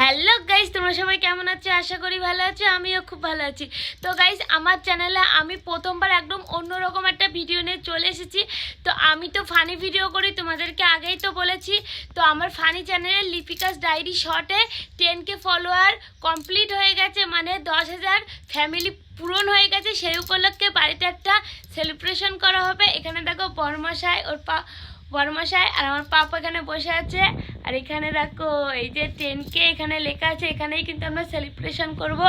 Hello guys তোমরা সবাই কেমন আছো? আশা করি ভালো আছো, আমিও খুব ভালো আছি। তো গাইজ আমার চ্যানেলে আমি প্রথমবার একদম অন্যরকম একটা ভিডিও নিয়ে চলে এসেছি। তো, আমি তো ফানি ভিডিও করি, তোমাদেরকে আগেই তো বলেছি। তো, আমার ফানি চ্যানেলে লিপিকাস ডায়েরি শর্টে টেন কে ফলোয়ার কমপ্লিট হয়ে গেছে মানে দশ হাজার ফ্যামিলি পূরণ হয়ে গেছে। সেই উপলক্ষে বাড়িতে একটা সেলিব্রেশন করা হবে। এখানে দেখো, বর্মশাই, ওর পা বর্মশাই আর আমার পাপা এখানে বসে আছে। আর এখানে দেখো, এই যে টেন কে এখানে লেখা আছে, এখানেই কিন্তু আমরা সেলিব্রেশন করব।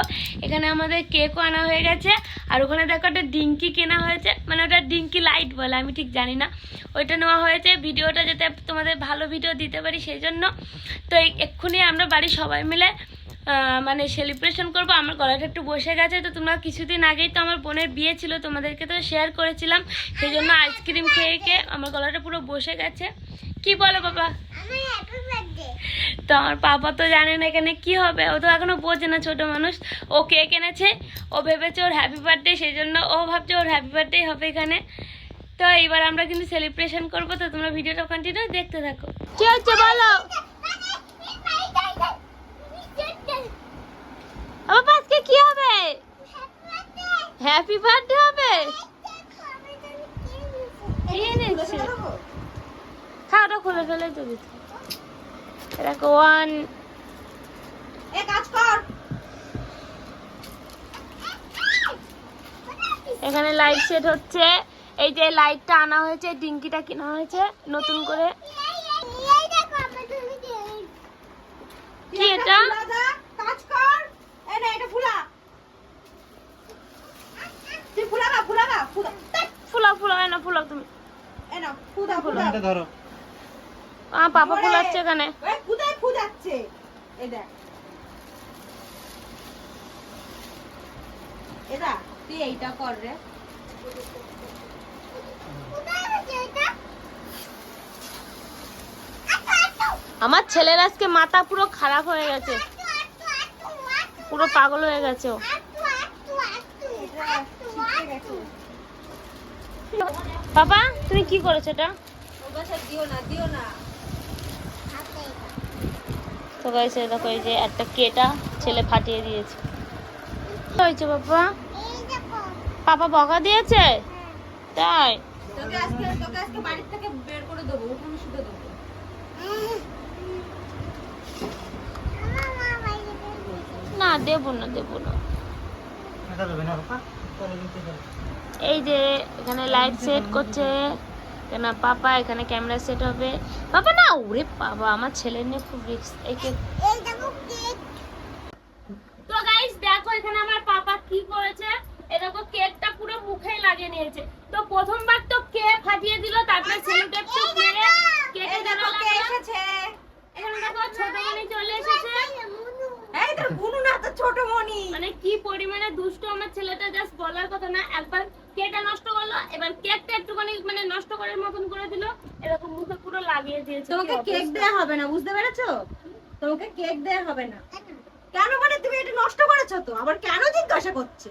এখানে আমাদের কেকও আনা হয়ে গেছে। আর ওখানে দেখো একটা ডিঙ্কি কেনা হয়েছে। মানে ওটা ডিঙ্কি লাইট বলে, আমি ঠিক জানি না। ওইটা নেওয়া হয়েছে। ভিডিওটা যাতে তোমাদের ভালো ভিডিও দিতে পারি সেই জন্য। তো এক্ষুনি আমরা বাড়ির সবাই মিলে মানে সেলিব্রেশন করব, আমার গলাটা একটু বসে গেছে, তো তোমরা কিছুদিন আগেই তো আমার বোনের বিয়ে ছিল, তোমাদেরকে তো শেয়ার করেছিলাম সেই জন্য আইসক্রিম খেয়ে খেয়ে আমার গলাটা পুরো বসে গেছে। কি বলো বাবা? তো আমার পাপা তো জানে না এখানে কি হবে, ও তো এখনও বোঝে না ছোট মানুষ, ও কেক এনেছে, ও ভেবেছে ওর হ্যাপি বার্থডে সেই জন্য ও ভাবছে ওর হ্যাপি বার্থডে হবে এখানে। তো এইবার আমরা কিন্তু সেলিব্রেশন করব, তো তোমরা ভিডিওটা কন্টিনিউ দেখতে থাকো। কি হচ্ছে বলো? বাবা আজকে কি হবে? হ্যাপি বার্থডে হবে। খাওয়াটা খুলে ফেলে তো দিতে দেখো ওয়ান এ কাজ কর। এখানে লাইট সেট হচ্ছে। এই যে লাইটটা আনা হয়েছে ডিঙ্কিটা কেনা হয়েছে নতুন করে। কি এটা দাদা কাজ কর এ না এটা ফুলা তুই ফুলাবা ফুলাবা ফুলা ফুলাও ফুলাও না ফুলাও তুমি। এ না ফুদা ফুদা এটা ধরো। আমার পাপা ফুলাচ্ছে এখানে। ফুদায় ফুদাচ্ছে। এ দেখ। এদা তুই এইটা কর রে। আমার ছেলের আজকে মাথা পুরো খারাপ হয়ে গেছে। পুরো পাগল হয়ে গেছে ও। বাবা, তুমি কি করেছ এটা? তো গাইছে দেখো, এই যে একটা কেটা ছেলে ফাটিয়ে দিয়েছে। হয়েছে বাবা? পাপা বকা দিয়েছে? তাই? না, দেবো না দেবো না। এই যে এখানে লাইট সেট করছে এখানে পাপা এখানে ক্যামেরা সেট হবে। বাবা না ওরে বাবা আমার ছেলে নিয়ে খুব রিস্ক এই কেক তো গাইস দেখো এখানে আমার পাপা কি করেছে? এ দেখো কেকটা পুরো মুখে লাগিয়ে নিয়েছে। তো প্রথমবার তো কেক ফাটিয়ে দিল তারপরে সেলুটেপ টেপ মেরে কেকে এই দেখো কে লাগল। এসেছে। এখানে দেখো ছোট মনি চলে এসেছে। এই তো বুনু না তো ছোট মনি মানে কি পরিমাণে দুষ্ট আমার ছেলেটা জাস্ট বলার কথা না একবার কেকটা নষ্ট করল এবার কেকটা একটুখানি মানে নষ্ট করার মতন করে দিল এরকম মুখে পুরো লাগিয়ে দিয়েছে। তোমাকে কেক। দেয়া হবে না বুঝতে পেরেছ? তোমাকে কেক দেয়া হবে না। কেন মানে তুমি এটা নষ্ট করেছ তো? আবার কেন জিজ্ঞাসা করছে?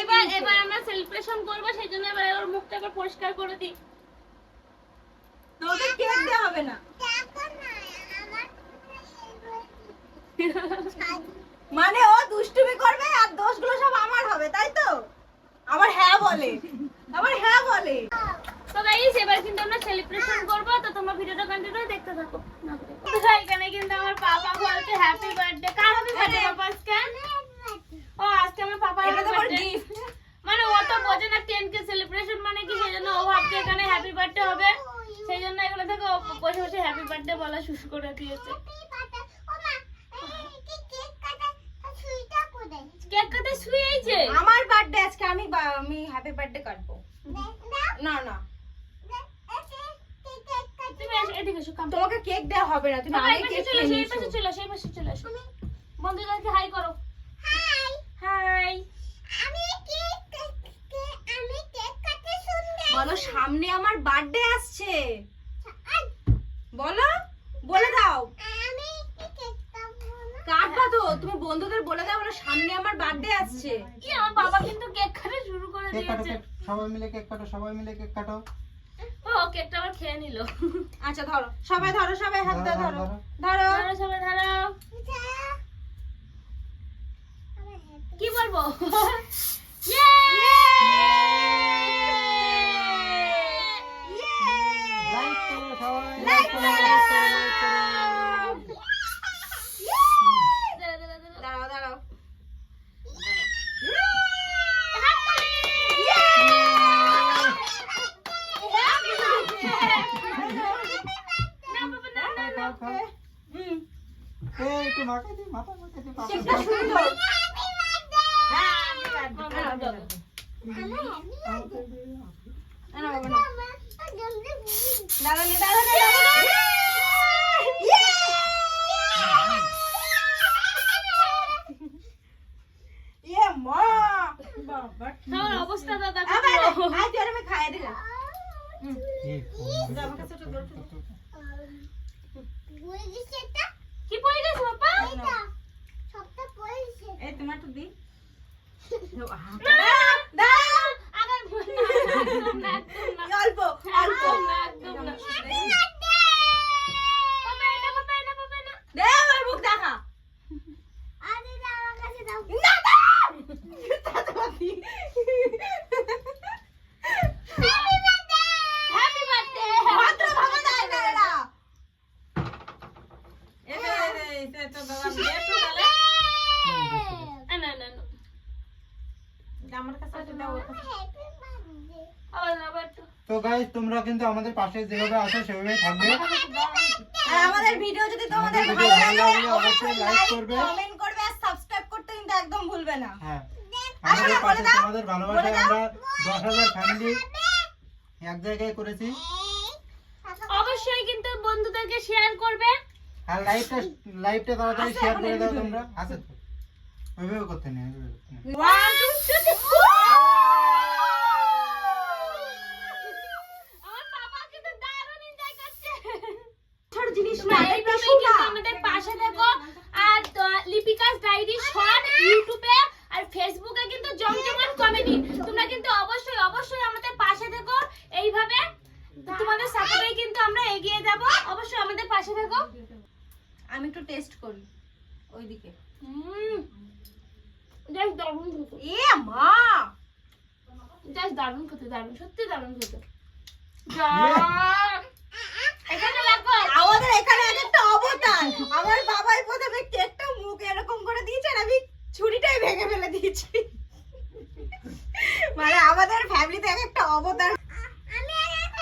এবার এবার আমরা সেলিব্রেশন করব সেই জন্য এবার ওর মুখটা পরিষ্কার করে দিই। তোমাকে কেক দেওয়া হবে না। মানে ও দুষ্টুমি করবে আর দোষগুলো সব আমার হবে, তাই তো? আবার হ্যাঁ বলে। আবার হ্যাঁ বলে। তো গাইস এবার কিন্তু আমরা সেলিব্রেশন করব তো তোমরা ভিডিওটা কন্টিনিউ দেখতে থাকো তো এখানে কিন্তু আমার পাপা বলছে হ্যাপি বার্থডে কার হ্যাপি বার্থডে পাপা আজকে ও আজকে আমার পাপা এটা তো আমার বার্থডে gift। মানে ও তো বোঝে না টেন কে সেলিব্রেশন মানে কি সেই জন্য ও ভাবছে এখানে হ্যাপি বার্থডে হবে সেই জন্য এখানে থেকে ও বসে বসে হ্যাপি বার্থডে বলা শুরু করে দিয়েছে আমার বার্থডে আজকে আমি আমি হ্যাপি বার্থডে কাটবো। না না। তুমি এসে- এদিকে এসো কাম তোমাকে কেক দেওয়া হবে না তুমি আগে পাশে কেক চলে খেয়ে পাশে চলে এসো, পাশে চলে এসো। বন্ধুদেরকে হাই করো। হাই বলো সামনে আমার বার্থডে আসছে বলো বলে দাও কাটবা তো তুমি বন্ধুদের বলে দাও বলো সামনে আমার বার্থডে আসছে কি আমার বাবা কিন্তু কেক কাটা কেক। সবাই মিলে কেক কাটো সবাই মিলে কেক কাটো। ও কেকটা আবার খেয়ে নিল। আচ্ছা ধরো। সবাই ধরো সবাই হাত দাও ধরো, ধরো। ধরো। সবাই ধরো। কি বলব? লাইক করো সবাই Like লাইক করো করো। লাইক করো লাইক করো দাঁড়াও দাঁড়াও খাও, খাও। হুম এই, একটু মাখা দি, মাথা মাখা দি, পাপা কেকটা দাও। সুন্দর হ্যাঁ মামা, দাও, দাও। দাঁড়াও নে, দাঁড়াও নে, দাঁড়াও নে। ইয়ে মা বাবা খাওয়ার অবস্থা দেখো আবার। আজ আমি খাইয়ে দিলাম এই, যা, আমার কাছে একটু কি পড়ে গেছে বাবা এই তোমার তো দি দাঁড়াও আবার একদম না, তো। গাইস তোমরা কিন্তু আমাদের পাশে যেভাবে আছো সেভাবে থাকবে। আর আমাদের ভিডিও যদি তোমাদের ভালো লাগে অবশ্যই লাইক করবে। কমেন্ট করবে আর সাবস্ক্রাইব করতে কিন্তু একদম ভুলবে না। হ্যাঁ। আমাদের আচ্ছা, পাশে তোমাদের ভালোবাসা আমরা 10000 ফ্যামিলি এক জায়গায় করেছি। অবশ্যই কিন্তু বন্ধুদেরকে শেয়ার করবে। আর লাইভটা লাইভটা তাড়াতাড়ি আচ্ছা, শেয়ার করে দাও তোমরা। আছে আচ্ছা, ওইভাবে করতে নেই আমাদের পাশে থেকো আর লিপিকাস ডায়েরি শর্ট ইউটিউবে আর ফেসবুকে কিন্তু জমজমাট কমেডি। তোমরা কিন্তু অবশ্যই অবশ্যই আমাদের পাশে থেকো এইভাবে তোমাদের সাপোর্টেই কিন্তু আমরা এগিয়ে যাব। অবশ্যই আমাদের পাশে থেকো আমি একটু টেস্ট করি ওইদিকে। হুম। জাস্ট দারুণ খেতে। এ মা! জাস্ট দারুণ খেতে দারুণ সত্যি দারুণ খেতে। যা এখানে রাখো আমাদের এখানে এক একটা অবতার আমার বাবাই প্রথমে কেকটা মুখ এরকম করে দিয়েছে আর আমি ছুরিটাই ভেঙে ফেলে দিয়েছি। মানে আমাদের ফ্যামিলিতে এক একটা অবতার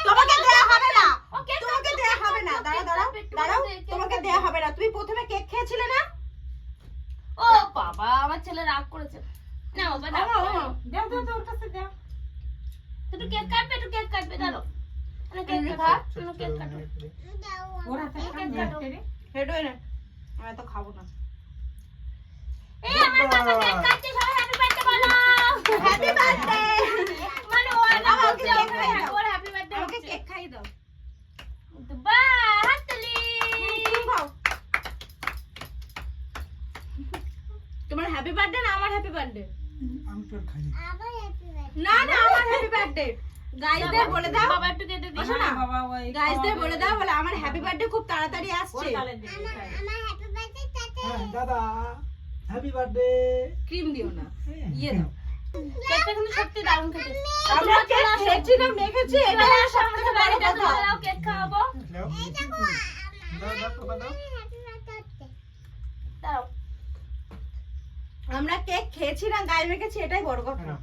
তোমাকে দেয়া হবে না। তোমাকে দেয়া হবে না। দাঁড়াও দাঁড়াও দাঁড়াও। তোমাকে দেয়া হবে না। তুমি প্রথমে কেক খেয়েছিলে না? ও বাবা আমার ছেলে রাগ করেছে। না বাবা দাও দাও দাও দাও কাছে দাও। একটু কেক কাটবে একটু কেক কাটবে দাঁড়ো কেক কেক কাটো ওর কেক কাটো হেড হয়ে না। আমি তো খাব না। এই আমার বাবা কেক কাটছে সবাই হ্যাপি বার্থডে বলো। হ্যাপি বার্থডে মানে ও আমাকে কেক খাইয়ে দাও। ওর হ্যাপি বার্থডে আমাকে কেক খাইয়ে দাও। বা হাততালি। তুমি খাও তোমার হ্যাপি বার্থডে না আমার হ্যাপি বার্থডে আমি তো খাই না না আমার হ্যাপি বার্থডে গাইসদের বলে দাও। বাবা একটু কেটে না। গাইসদের বলে দাও বলে আমার হ্যাপি বার্থডে খুব তাড়াতাড়ি আসছে। হ্যাঁ দাদা হ্যাপি বার্থডে ক্রিম দিও না। ইয়ে দাও। কেকটা কিন্তু সত্যি দারুণ খেতে। আমরা কেক খেয়েছি না মেখেছি এটা এবারে হলো আসো সব থেকে আমাদের বড় কথা। দাও কেক খাওয়াবো। দাও দাও দাও বাবা দাও দাও। আমরা কেক খেয়েছি না গায়ে মেখেছি এটাই বড় কথা। নাও।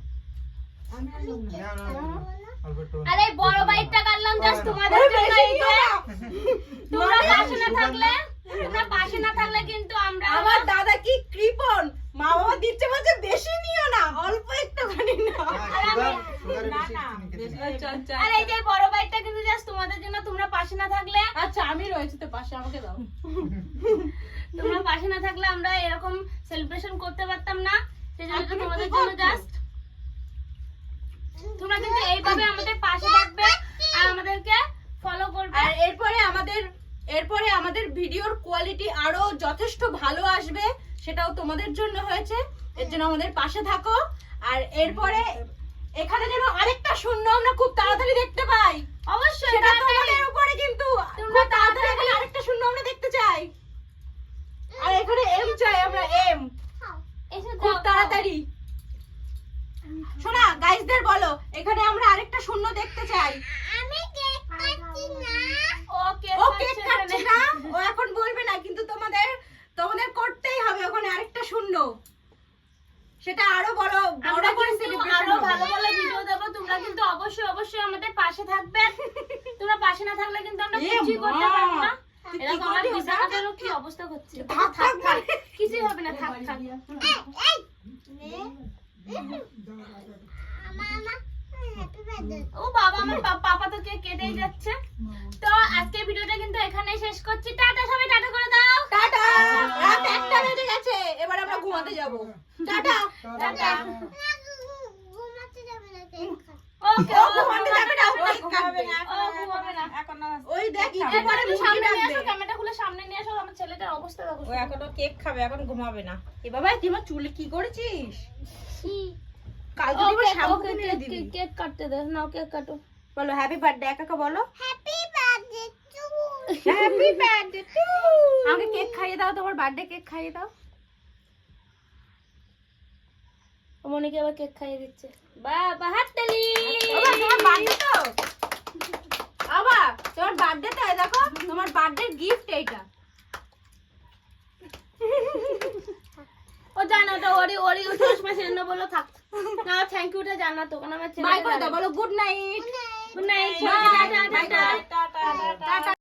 নাও, নাও, নাও। আরে বড় বাইকটা কাটলাম জাস্ট তোমাদের জন্য নিও। না। তোমরা মানে পাশে না থাকলে তোমরা পাশে না থাকলে কিন্তু আমরা আমার দাদা কি কৃপন মা বাবা দিচ্ছে বলছে বেশি নিও না অল্প একটুখানি না নেই। আচ্ছা আচ্ছা এই যে বড় বাইকটা কিন্তু জাস্ট তোমাদের জন্য তোমরা পাশে না থাকলে আচ্ছা আমি রয়েছি তো পাশে আমাকে দাও। তোমরা পাশে না থাকলে আমরা এরকম সেলিব্রেশন করতে পারতাম না। সেজন্য আর তোমাদের জন্য জাস্ট তোমরা কিন্তু এইভাবে আমাদের পাশে থাকবে আর আমাদেরকে ফলো করবে। আর এরপরে আমাদের এরপরে আমাদের ভিডিওর কোয়ালিটি আরও যথেষ্ট ভালো আসবে সেটাও তোমাদের জন্য হয়েছে। এর জন্য আমাদের পাশে থাকো। আর এরপরে এখানে যেন আরেকটা শূন্য আমরা খুব তাড়াতাড়ি দেখতে পাই। অবশ্যই সেটা। তোমাদের উপরে কিন্তু তোমরা খুব তাড়াতাড়ি এখানে আরেকটা শূন্য আমরা দেখতে চাই। আর এখানে এম চাই আমরা এম এসে খুব তাড়াতাড়ি। শোনা গাইসদের বলো এখানে আমরা আরেকটা শূন্য দেখতে চাই ও কেক ও কাটছে কেক কাটছে এখানে। না ও এখন বলবে না কিন্তু তোমাদের তোমাদের করতেই হবে ওখানে আরেকটা শূন্য সেটা আরও বড় বড় করে আরও ভালো ভালো ভিডিও দেবো তোমরা কিন্তু অবশ্যই অবশ্যই আমাদের পাশে থাকবে তোমরা পাশে না থাকলে কিন্তু আমরা কিছুই করতে! পারব না এরকম আমার বিছানাটারও কি অবস্থা হচ্ছে থাক, থাক, থাক কিছুই হবে না থাক থাক ও বাবা আমার পাপা তো কেক কেটেই যাচ্ছে। তো আজকে ভিডিওটা কিন্তু এখানেই শেষ করছি। টাটা সবাই টাটা করে দাও। টাটা। রাত একটা বেজে গেছে। এবার আমরা ঘুমাতে যাব। টাটা। টাটা। ওকে ও ঘুমাতে যাবে না। ও কেক কাটবে ও ঘুমাবে না। ওই দেখ একটু পরে তুমি সামনে আসো ডাকবে ক্যামেরাটা খুলে সামনে নিয়ে আসো আমার ছেলেটার অবস্থা দেখো ও এখনও কেক খাবে এখন ঘুমাবে না। এ বাবা তুই আমার চুলে কি করেছিস? শ্যাম্পু কিনে দিবি। কেক- কেক কাটতে দে নাও কেক কাটো। বলো হ্যাপি বার্থডে একাকে বলো। Happy birthday to happy birthday to আমাকে কেক খাইয়ে দাও তোমার বার্থডে কেক খাইয়ে দাও। মনিকে আবার কেক খাইয়ে দিচ্ছে। বাবা হাততালি। বাবা তোমার বার্থডে তো? বাবা তোমার বার্থডে তো দেখো তোমার বার্থডে গিফট এইটা। ও জানাটা ওরি ওরি উঠাস মাসে এনে বলো থাক। না থ্যাংক ইউটা জানা তো কারণ আমার বাই করে দাও বলো good night good night bye tata tata tata.